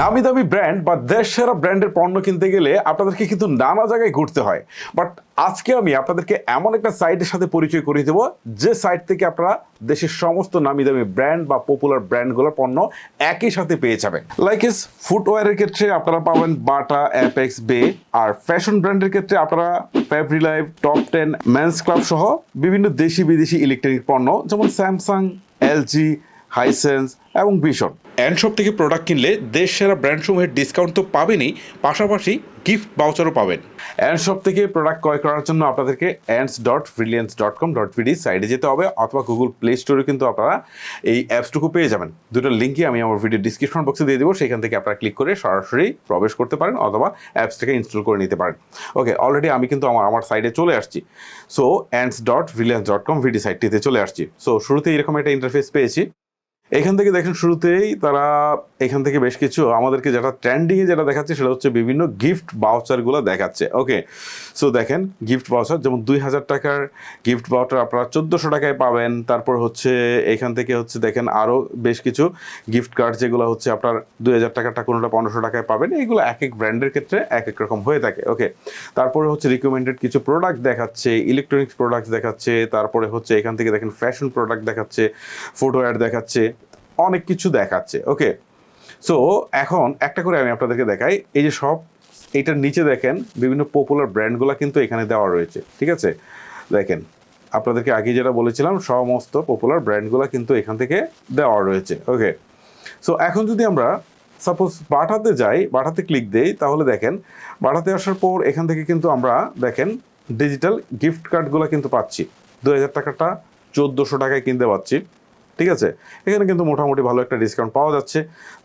নামি দামি ব্র্যান্ড বা দেশ সেরা ব্র্যান্ডের পণ্য কিনতে গেলে আপনাদেরকে কিন্তু নানা জায়গায় ঘুরতে হয়। বাট আজকে আমি আপনাদেরকে এমন একটা সাইটের সাথে পরিচয় করিয়ে দেবো, যে সাইট থেকে আপনারা দেশের সমস্ত নামি দামি ব্র্যান্ড বা পপুলার ব্র্যান্ডগুলোর পণ্য একই সাথে পেয়ে যাবেন। লাইক ইস ফুটওয়্যারের ক্ষেত্রে আপনারা পাবেন বাটা অ্যাপেক্স বে আর ফ্যাশন ব্র্যান্ডের ক্ষেত্রে আপনারা Fabrilife Top Ten Man's Club সহ বিভিন্ন দেশি বিদেশি ইলেকট্রনিক পণ্য, যেমন স্যামসাং এলজি হাইসেন্স এবং ভীষণ অ্যান্ডশপ থেকে প্রোডাক্ট কিনলে দেশ সেরা ব্র্যান্ডসমূহের ডিসকাউন্ট তো পাবেনই, পাশাপাশি গিফট বাউচারও পাবেন। অ্যান্ডশপ থেকে প্রোডাক্ট ক্রয় করার জন্য আপনাদেরকে ands dot brilliance dot com dot BD সাইডে যেতে হবে, অথবা গুগল প্লে স্টোরে কিন্তু আপনারা এই অ্যাপসটুকু পেয়ে যাবেন। দুটো লিঙ্কই আমি আমার ভিডিও ডিসক্রিপশন বক্সে দিয়ে দেবো, সেখান থেকে আপনারা ক্লিক করে সরাসরি প্রবেশ করতে পারেন, অথবা অ্যাপসটাকে ইনস্টল করে নিতে পারেন। ওকে অলরেডি আমি কিন্তু আমার আমার সাইডে চলে আসছি। So ands dot brilliance dot com dot BD চলে আসছি। সো শুরুতে এরকম একটা ইন্টারফেস পেয়েছি। এখান থেকে দেখেন শুরুতেই তারা এখান থেকে বেশ কিছু আমাদেরকে যেটা ট্রেন্ডিংয়ে যেটা দেখাচ্ছে সেটা হচ্ছে বিভিন্ন গিফট বাউচারগুলো দেখাচ্ছে। ওকে সো দেখেন গিফট বাউচার যেমন দুই হাজার টাকার গিফট বাউচার আপনারা চোদ্দোশো টাকায় পাবেন। তারপর হচ্ছে এখান থেকে হচ্ছে দেখেন আরও বেশ কিছু গিফট কার্ড যেগুলো হচ্ছে আপনার দুই হাজার টাকাটা কোনোটা পনেরোশো টাকায় পাবেন। এইগুলো এক এক ব্র্যান্ডের ক্ষেত্রে এক এক রকম হয়ে থাকে। ওকে তারপরে হচ্ছে রিকমেন্ডেড কিছু প্রোডাক্ট দেখাচ্ছে ইলেকট্রনিক্স প্রোডাক্ট দেখাচ্ছে, তারপরে হচ্ছে এখান থেকে দেখেন ফ্যাশন প্রোডাক্ট দেখাচ্ছে ফুটওয়্যার দেখাচ্ছে। অনেক কিছু দেখাচ্ছে ওকে সো এখন একটা করে আমি আপনাদেরকে দেখাই, এই যে সব এইটার নিচে দেখেন, বিভিন্ন পপুলার ব্র্যান্ডগুলো কিন্তু এখানে দেওয়া রয়েছে, ঠিক আছে? দেখেন, আপনাদেরকে আগে যেটা বলেছিলাম, সমস্ত পপুলার ব্র্যান্ডগুলো কিন্তু এখান থেকে দেওয়া রয়েছে ওকে সো এখন যদি আমরা সাপোজ বাটাতে যাই, বাটাতে ক্লিক দেই, তাহলে দেখেন, বাটাতে আসার পর এখান থেকে কিন্তু আমরা দেখেন ডিজিটাল গিফট কার্ডগুলো কিন্তু পাচ্ছি। দু হাজার টাকাটা চোদ্দোশো টাকায় কিনতে পাচ্ছি। ঠিক আছে? এখানে কিন্তু মোটামুটি ভালো একটা ডিসকাউন্ট পাওয়া যাচ্ছে।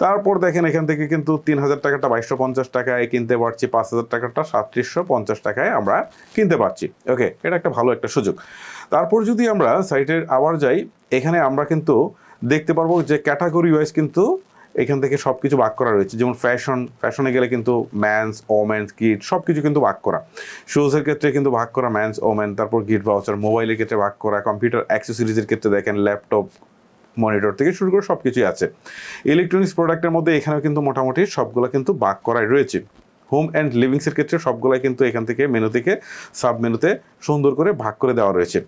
তারপর দেখেন এখান থেকে কিন্তু তিন হাজার টাকাটা বাইশশো পঞ্চাশ টাকায় কিনতে পারছি, পাঁচ হাজার টাকাটা সাতত্রিশশো পঞ্চাশ টাকায় আমরা কিনতে পারছি। ওকে এটা একটা ভালো একটা সুযোগ। তারপর যদি আমরা সাইটের আবার যাই, এখানে আমরা কিন্তু দেখতে পারব যে ক্যাটাগরি ওয়াইজ কিন্তু এখান থেকে সব কিছু ভাগ করা রয়েছে। যেমন ফ্যাশন ফ্যাশনে গেলে কিন্তু ম্যানস ওমেন্স গিট সব কিছু কিন্তু ভাগ করা। শুজের ক্ষেত্রে কিন্তু ভাগ করা ম্যানস ওমেন তারপর গিট ভাউচার মোবাইলের ক্ষেত্রে ভাগ করা কম্পিউটার অ্যাক্সেসরিজের ক্ষেত্রে দেখেন ল্যাপটপ মনিটর থেকে শুরু করে সব কিছুই আছে ইলেকট্রনিক্স প্রোডাক্টের মধ্যে এখানেও কিন্তু মোটামুটি সবগুলো কিন্তু ভাগ করাই রয়েছে। হোম অ্যান্ড লিভিংসের ক্ষেত্রে সবগুলাই কিন্তু এখান থেকে মেনু থেকে সাব মেনুতে সুন্দর করে ভাগ করে দেওয়া রয়েছে।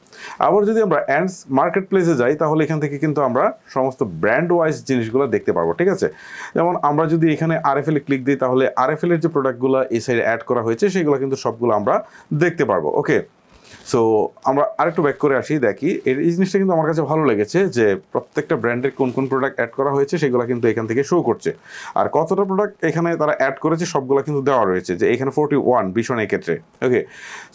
আবার যদি আমরা অ্যান্ডস মার্কেট প্লেসে যাই, তাহলে এখান থেকে কিন্তু আমরা সমস্ত ব্র্যান্ড ওয়াইজ জিনিসগুলো দেখতে পারব, ঠিক আছে? যেমন আমরা যদি এখানে আরএফএল এ ক্লিক দিই, তাহলে আর আরএফএল এর যে প্রোডাক্টগুলো এই সাইডে অ্যাড করা হয়েছে, সেগুলো কিন্তু সবগুলো আমরা দেখতে পারব ওকে সো আমরা আরেকটু ব্যাক করে আসি, দেখি। এই জিনিসটা কিন্তু আমার কাছে ভালো লেগেছে যে, প্রত্যেকটা ব্র্যান্ডের কোন কোন প্রোডাক্ট অ্যাড করা হয়েছে, সেগুলো কিন্তু এখান থেকে শো করছে। আর কতটা প্রোডাক্ট এখানে তারা অ্যাড করেছে, সবগুলো কিন্তু দেওয়া রয়েছে। যে, এখানে ফোরটি ওয়ান ভীষণ এক্ষেত্রে। ওকে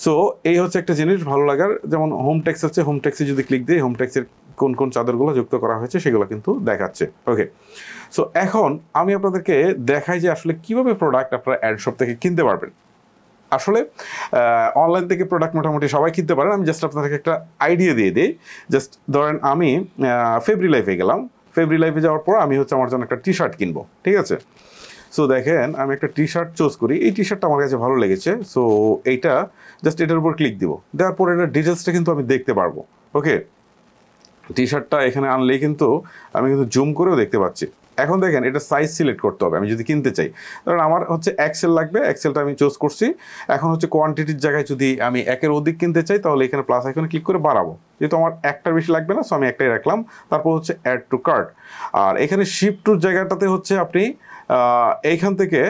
সো এই হচ্ছে একটা জিনিস ভালো লাগার। যেমন হোম ট্যাক্স আছে হোম ট্যাক্সে যদি ক্লিক দিই হোম ট্যাক্সের কোন কোন চাদরগুলো যুক্ত করা হয়েছে, সেগুলো কিন্তু দেখাচ্ছে। ওকে সো এখন আমি আপনাদেরকে দেখাই যে আসলে কীভাবে প্রোডাক্ট আপনারা অ্যাড শপ থেকে কিনতে পারবেন। আসলে অনলাইন থেকে প্রোডাক্ট মোটামুটি সবাই কিনতে পারেন। আমি জাস্ট আপনাদেরকে একটা আইডিয়া দিয়ে দিই। জাস্ট ধরেন আমি ফেব্রি লাইফে গেলাম। ফেব্রি লাইফে যাওয়ার পর আমি হচ্ছে আমার জন্য একটা টি শার্ট কিনবো, ঠিক আছে? সো দেখেন, আমি একটা টি শার্ট চুজ করি। এই টি শার্টটা আমার কাছে ভালো লেগেছে। সো এইটা জাস্ট এটার উপর ক্লিক দিব। দেওয়ার পর এটার ডিটেলসটা কিন্তু আমি দেখতে পারব ওকে টি শার্টটা এখানে আনলেই কিন্তু আমি কিন্তু জুম করেও দেখতে পাচ্ছি। এখন দেখেন এটা সাইজ সিলেক্ট করতে হবে, আমি যদি কিনতে চাই। ধরেন আমার হচ্ছে এক্সেল লাগবে এক্সেলটা আমি চুজ করছি। এখন হচ্ছে কোয়ান্টিটির জায়গায় যদি আমি একের অধিক কিনতে চাই, তাহলে এখানে প্লাস এখানে ক্লিক করে বাড়াবো। যেহেতু আমার একটার বেশি লাগবে না সো আমি একটাই রাখলাম। তারপর হচ্ছে অ্যাড টু কার্ট আর এখানে শিপ টুর জায়গাটাতে হচ্ছে আপনি এইখান থেকে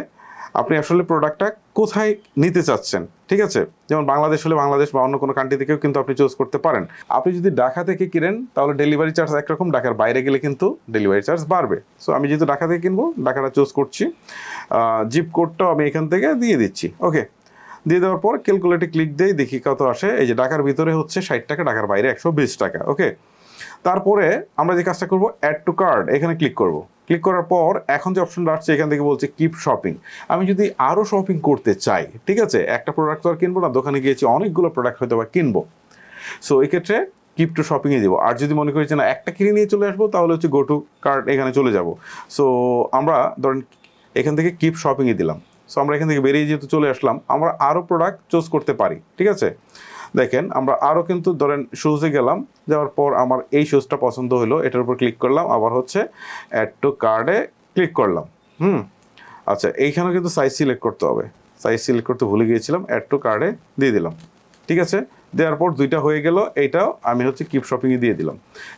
আপনি আসলে প্রোডাক্টটা কোথায় নিতে চাচ্ছেন? ঠিক আছে? যেমন বাংলাদেশ হলে বাংলাদেশ বা অন্য কোনো কান্ট্রি থেকেও কিন্তু আপনি চুজ করতে পারেন। আপনি যদি ঢাকা থেকে কিনেন, তাহলে ডেলিভারি চার্জ একরকম, ঢাকার বাইরে গেলে কিন্তু ডেলিভারি চার্জ বাড়বে। সো আমি যেহেতু ঢাকা থেকে কিনবো, ঢাকাটা চুজ করছি। জিপ কোডটাও আমি এখান থেকে দিয়ে দিচ্ছি। ওকে দিয়ে দেওয়ার পর ক্যালকুলেটে ক্লিক দেই দেখি কত আসে। এই যে ঢাকার ভিতরে হচ্ছে ষাট টাকা, ঢাকার বাইরে একশো বিশ টাকা। ওকে তারপরে আমরা যে কাজটা করব অ্যাড টু কার্ড এখানে ক্লিক করব। ক্লিক করার পর এখন যে অপশনটা আসছে, এখান থেকে বলছে কিপ শপিং আমি যদি আরও শপিং করতে চাই, ঠিক আছে? একটা প্রোডাক্ট তো আর কিনবো না, দোকানে গিয়েছি অনেকগুলো প্রোডাক্ট হয়তো বা কিনবো। সো এক্ষেত্রে ক্ষেত্রে কিপ টু শপিংয়ে দিব আর যদি মনে করি যে না, একটা কিনে নিয়ে চলে আসব, তাহলে হচ্ছে গো টু কার্ট এখানে চলে যাব। সো আমরা ধরেন এখান থেকে কিপ শপিংয়ে দিলাম। সো আমরা এখান থেকে বেরিয়ে যেহেতু চলে আসলাম, আমরা আরও প্রোডাক্ট চুজ করতে পারি, ঠিক আছে? দেখেন, আমরা আরও কিন্তু ধরেন শুজে গেলাম, যাওয়ার পর আমার এই শুজটা পছন্দ হলো এটার উপর ক্লিক করলাম, আবার হচ্ছে অ্যাড টু কার্ডে ক্লিক করলাম, হুম? আচ্ছা এইখানেও কিন্তু সাইজ সিলেক্ট করতে হবে সাইজ সিলেক্ট করতে ভুলে গিয়েছিলাম অ্যাড টু কার্ডে দিয়ে দিলাম, ঠিক আছে? দেওয়ার পর দুইটা হয়ে গেল, এইটাও আমি হচ্ছে কিপ শপিংয়ে দিয়ে দিলাম,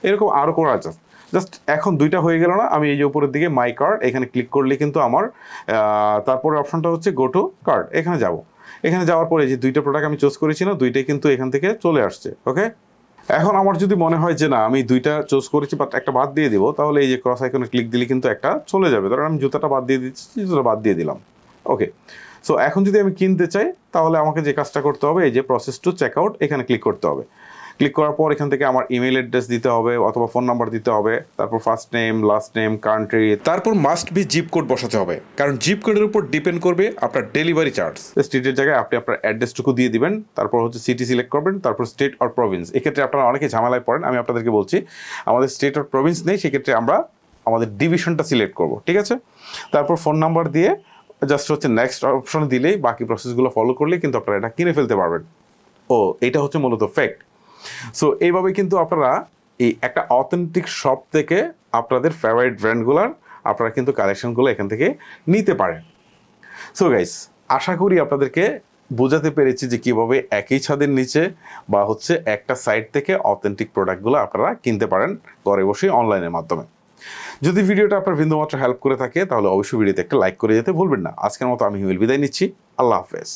এরকম আরও করা আছে জাস্ট এখন দুইটা হয়ে গেল না, আমি এই যে উপরের দিকে মাই কার্ড এখানে ক্লিক করলে কিন্তু আমার তারপরে অপশনটা হচ্ছে গো টু কার্ড এখানে যাব এখানে যাওয়ার পরে যে দুইটা প্রোডাক্ট আমি চুজ করেছি না, দুইটাই কিন্তু এখান থেকে চলে আসছে ওকে এখন আমার যদি মনে হয় যে না, আমি দুইটা চুজ করেছি বা একটা বাদ দিয়ে দিব, তাহলে এই যে ক্রস আইকনে ক্লিক দিলে কিন্তু একটা চলে যাবে। ধরেন আমি জুতাটা বাদ দিয়ে দিচ্ছি, জুতোটা বাদ দিয়ে দিলাম ওকে সো এখন যদি আমি কিনতে চাই, তাহলে আমাকে যে কাজটা করতে হবে, এই যে প্রসেস টু চেক আউট এখানে ক্লিক করতে হবে। ক্লিক করার পর এখান থেকে আমার ইমেল অ্যাড্রেস দিতে হবে অথবা ফোন নাম্বার দিতে হবে। তারপর first name last name country তারপর মাস্ট বি জিপ কোড বসাতে হবে। কারণ জিপ কোডের উপর ডিপেন্ড করবে আপনার ডেলিভারি চার্জ স্টেটের জায়গায় আপনি আপনার অ্যাড্রেসটুকু দিয়ে দিবেন তারপর হচ্ছে সিটি সিলেক্ট করবেন তারপর স্টেট আর প্রভিন্স এক্ষেত্রে আপনারা অনেকে ঝামেলায় পড়েন আমি আপনাদেরকে বলছি আমাদের স্টেট আর প্রভিন্স নেই সেক্ষেত্রে আমরা আমাদের ডিভিশনটা সিলেক্ট করব ঠিক আছে? তারপর ফোন নাম্বার দিয়ে জাস্ট হচ্ছে নেক্সট অপশন দিলেই বাকি প্রসেসগুলো ফলো করলে কিন্তু আপনারা এটা কিনে ফেলতে পারবেন। ও এটা হচ্ছে মূলত ফ্যাক্ট সো এইভাবে কিন্তু আপনারা এই একটা অথেন্টিক শপ থেকে আপনাদের ফেভারিট ব্র্যান্ডগুলোর আপনারা কিন্তু কালেকশনগুলো এখান থেকে নিতে পারেন। সো গাইস আশা করি আপনাদেরকে বোঝাতে পেরেছি যে কীভাবে একই ছাদের নিচে বা হচ্ছে একটা সাইট থেকে অথেন্টিক প্রোডাক্টগুলো আপনারা কিনতে পারেন ঘরে বসে অনলাইনের মাধ্যমে। যদি ভিডিওটা আপনার বিন্দুমাত্র হেল্প করে থাকে, তাহলে অবশ্যই ভিডিওতে একটা লাইক করে যেতে ভুলবেন না। আজকের মতো আমি হিমেল বিদায় নিচ্ছি। আল্লাহ হাফেজ।